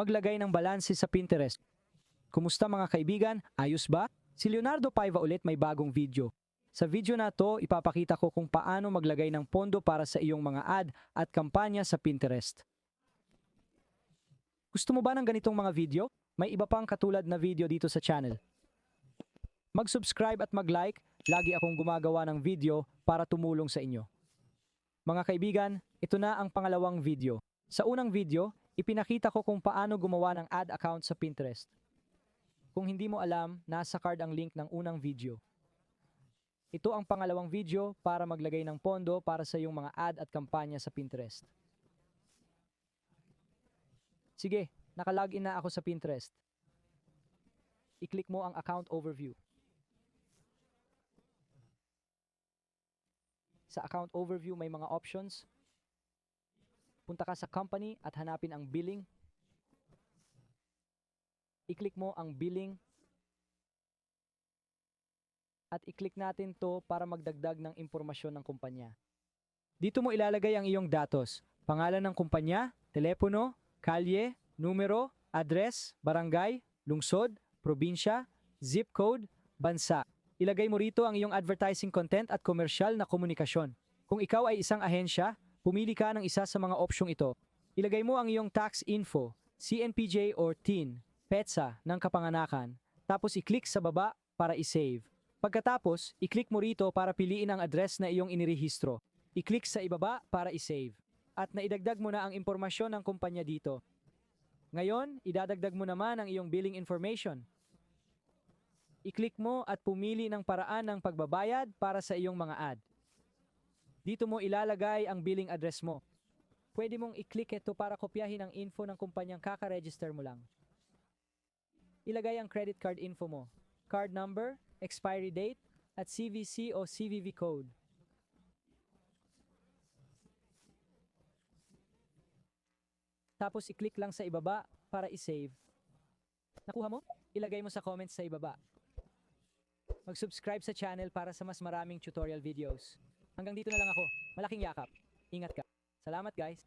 Maglagay ng balanse sa Pinterest. Kumusta mga kaibigan? Ayos ba? Si Leonardo Paiva ulit may bagong video. Sa video na to, ipapakita ko kung paano maglagay ng pondo para sa iyong mga ad at kampanya sa Pinterest. Gusto mo ba ng ganitong mga video? May iba pang katulad na video dito sa channel. Mag-subscribe at mag-like, lagi akong gumagawa ng video para tumulong sa inyo. Mga kaibigan, ito na ang pangalawang video. Sa unang video, ipinakita ko kung paano gumawa ng ad account sa Pinterest. Kung hindi mo alam, nasa card ang link ng unang video. Ito ang pangalawang video para maglagay ng pondo para sa iyong mga ad at kampanya sa Pinterest. Sige, nakalogin na ako sa Pinterest. I-click mo ang account overview. Sa account overview may mga options. Punta ka sa company at hanapin ang billing. I-click mo ang billing. At i-click natin to para magdagdag ng impormasyon ng kumpanya. Dito mo ilalagay ang iyong datos. Pangalan ng kumpanya, telepono, kalye, numero, address, barangay, lungsod, probinsya, zip code, bansa. Ilagay mo rito ang iyong advertising content at komersyal na komunikasyon. Kung ikaw ay isang ahensya, pumili ka ng isa sa mga opsyong ito. Ilagay mo ang iyong tax info, CNPJ or TIN, PETSA ng kapanganakan, tapos i-click sa baba para i-save. Pagkatapos, i-click mo rito para piliin ang address na iyong inirehistro. I-click sa ibaba para i-save. At naidagdag mo na ang impormasyon ng kumpanya dito. Ngayon, idadagdag mo naman ang iyong billing information. I-click mo at pumili ng paraan ng pagbabayad para sa iyong mga ad. Dito mo ilalagay ang billing address mo. Pwede mong i-click ito para kopyahin ang info ng kumpanyang kaka-register mo lang. Ilagay ang credit card info mo, card number, expiry date, at CVC o CVV code. Tapos i-click lang sa ibaba para i-save. Nakuha mo? Ilagay mo sa comments sa ibaba. Mag-subscribe sa channel para sa mas maraming tutorial videos. Hanggang dito na lang ako. Malaking yakap. Ingat ka. Salamat guys.